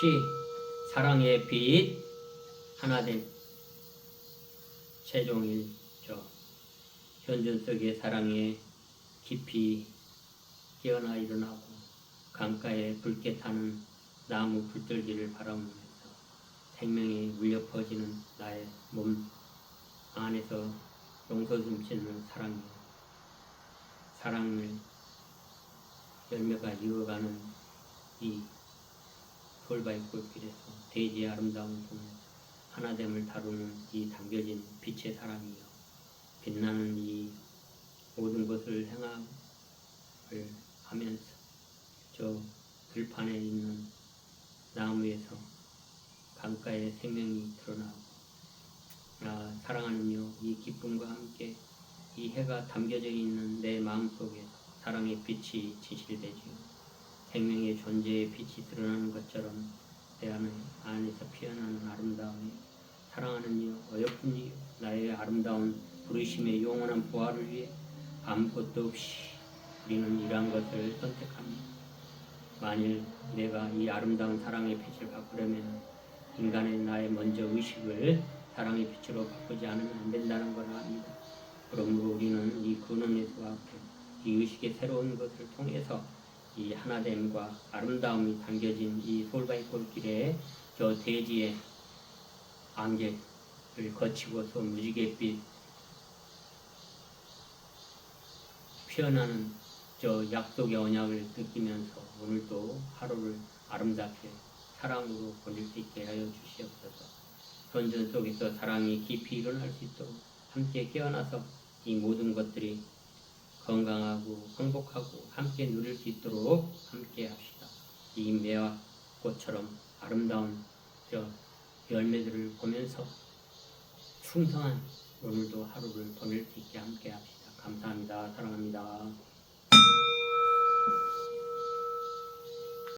시 사랑의 빛 하나된 최종일 저 현존 속의 사랑에 깊이 깨어나 일어나고 강가에 붉게 타는 나무 불들기를 바라보면서 생명이 울려 퍼지는 나의 몸 안에서 용서 숨치는 사랑이 사랑을 열매가 이어가는 이 돌바위 꽃길에서 대지의 아름다움을 보면서 하나됨을 다루는 이 담겨진 빛의 사랑이요 빛나는 이 모든 것을 행함을 하면서 저 들판에 있는 나무에서 강가에 생명이 드러나고 아, 사랑하는요 이 기쁨과 함께 이 해가 담겨져 있는 내 마음속에 사랑의 빛이 진실되지요 생명의 존재의 빛이 드러나는 것처럼 내 안에, 안에서 피어나는 아름다움이 사랑하는 이 어여쁜 이 나의 아름다운 부르심의 영원한 부활을 위해 아무것도 없이 우리는 이러한 것을 선택합니다. 만일 내가 이 아름다운 사랑의 빛을 바꾸려면 인간의 나의 먼저 의식을 사랑의 빛으로 바꾸지 않으면 안 된다는 걸 압니다. 그러므로 우리는 이 근원에서와 앞에 이 의식의 새로운 것을 통해서 이 하나됨과 아름다움이 담겨진 이 솔바이 골길에 저 대지의 안개를 거치고서 무지갯빛 피어나는 저 약속의 언약을 느끼면서 오늘도 하루를 아름답게 사랑으로 보낼 수 있게 하여 주시옵소서. 현존 속에서 사랑이 깊이 일어날 수 있도록 함께 깨어나서 이 모든 것들이 건강하고 행복하고 함께 누릴 수 있도록 함께 합시다. 이 매화 꽃처럼 아름다운 저 열매들을 보면서 충성한 오늘도 하루를 보낼 수 있게 함께 합시다. 감사합니다. 사랑합니다.